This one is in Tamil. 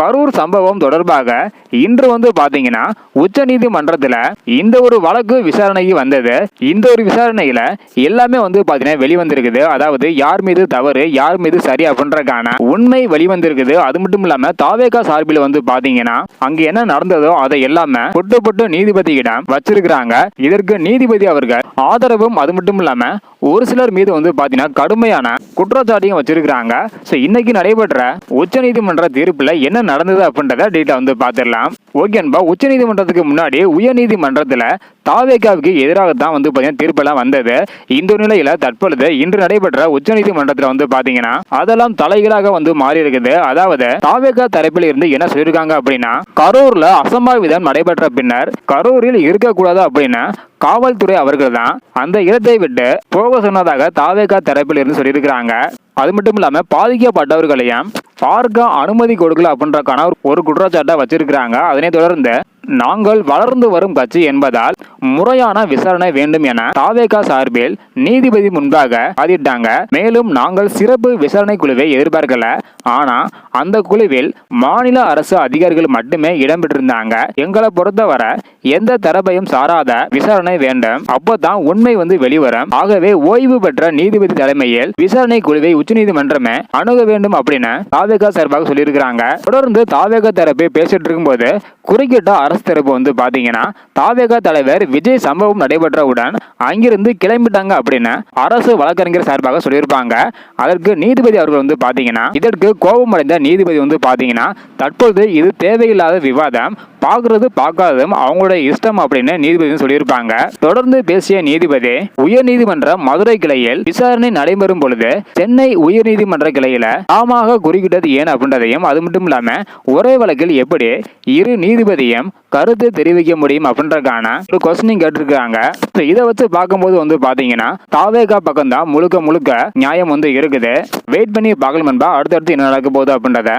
கரூர் சம்பவம் தொடர்பாக இன்று வந்து பாத்தீங்கன்னா உச்ச நீதிமன்றத்தில் இந்த ஒரு வழக்கு விசாரணைக்கு வந்தது. இந்த ஒரு விசாரணையில எல்லாமே வந்து பாத்தீங்கன்னா வெளிவந்திருக்குது. அதாவது யார் மீது தவறு யார் மீது சரி அப்படின்றக்கான உண்மை வெளிவந்திருக்குது. அது மட்டும் இல்லாம தாவேகா சார்பில் வந்து பாத்தீங்கன்னா அங்க என்ன நடந்ததோ அதை எல்லாமே பொட்டு பொட்டு நீதிபதியிடம் வச்சிருக்கிறாங்க. இதற்கு நீதிபதி அவர்கள் ஆதரவும் அது மட்டும் இல்லாம ஒரு சிலர் மீது வந்து பாத்தீங்கன்னா கடுமையான குற்றச்சாட்டையும் வச்சிருக்கிறாங்க. ஸோ இன்னைக்கு நடைபெற்ற உச்சநீதிமன்ற தீர்ப்புல என்ன நடந்தது அப்படின்றத டீட்டெயில் வந்து பார்த்துடலாம். ஓகேன்பா உச்சநீதிமன்றத்துக்கு முன்னாடி உயர்நீதிமன்றத்தில் தாவேகாவுக்கு எதிராக தான் வந்து பார்த்தீங்கன்னா தீர்ப்பெல்லாம் வந்தது. இந்த நிலையில் தற்பொழுது இன்று நடைபெற்ற உச்சநீதிமன்றத்தில் வந்து பார்த்தீங்கன்னா அதெல்லாம் தலைகீழாக வந்து மாறி இருக்குது அதாவது தாவேகா தரப்பில் இருந்து என்ன சொல்லியிருக்காங்க அப்படின்னா கரூரில் அசம்பாவிதம் நடைபெற்ற பின்னர் கரூரில் இருக்கக்கூடாது அப்படின்னா காவல்துறை அவர்கள் தான் அந்த இடத்தை விட்டு போக சொன்னதாக தாவேகா தரப்பில் இருந்து சொல்லியிருக்கிறாங்க. அது மட்டும் இல்லாம பாதிக்கப்பட்டவர்களையும் பார்க்க அனுமதி கொடுக்கல அப்படின்றக்கான ஒரு குற்றச்சாட்டை வச்சிருக்கிறாங்க. அதனை தொடர்ந்து நாங்கள் வளர்ந்து வரும் கட்சி என்பதால் முறையான விசாரணை வேண்டும் என தாவேகா சார்பில் நீதிபதி முன்பாக வாதிட்டாங்க. மேலும் நாங்கள் சிறப்பு விசாரணை குழுவை எதிர்பார்க்கல. ஆனா அந்த குழுவில் மாநில அரசு அதிகாரிகள் மட்டுமே இடம்பெற்றிருந்தாங்க. எங்களை பொறுத்தவரை எந்த தரப்பையும் சாராத விசாரணை வேண்டும். அப்போதான் உண்மை வந்து வெளிவரும். ஆகவே ஓய்வு பெற்ற நீதிபதி தலைமையில் விசாரணை குழுவை உச்சநீதிமன்றமே அணுக வேண்டும் அப்படின்னு தாவேகா சார்பாக சொல்லியிருக்கிறாங்க. தொடர்ந்து தாவேகா தரப்பு பேசிட்டு இருக்கும்போது குறுக்கிட்ட அரசு தரப்பு வந்து பாத்தீங்கன்னா தாவேகா தலைவர் விஜய் சம்பவம் நடைபெற்றவுடன் அங்கிருந்து கிளம்பிட்டாங்க அப்படின்னு அரசு வழக்கறிஞர் சார்பாக சொல்லியிருப்பாங்க. அதற்கு நீதிபதி அவர்கள் வந்து பாத்தீங்கன்னா இதற்கு கோபமடைந்த நீதிபதி வந்து பார்த்தீங்கன்னா தற்பொழுது இது தேவையில்லாத விவாதம். பார்க்கறது பார்க்காததும் அவங்களுடைய இஷ்டம் அப்படின்னு நீதிபதி சொல்லியிருப்பாங்க. தொடர்ந்து பேசிய நீதிபதி உயர் நீதிமன்ற மதுரை கிளையில் விசாரணை நடைபெறும் பொழுது சென்னை உயர் நீதிமன்ற கிளையில தாமாக குறுக்கிட்டது ஏன் அப்படின்றதையும் அது மட்டும் இல்லாம ஒரே வழக்கில் எப்படி இரு நீதிபதியும் கருத்து தெரிவிக்க முடியும் அப்படின்றக்கான ஒரு கொஸ்டினிங் கேட்டிருக்காங்க. இதை வச்சு பார்க்கும்போது வந்து பாத்தீங்கன்னா தாவேகா பக்கம் தான் முழுக்க முழுக்க நியாயம் வந்து இருக்குது. வெயிட் பண்ணி பார்க்கலாம் நண்பா அடுத்தடுத்து என்ன நடக்க போகுது அப்படின்றத.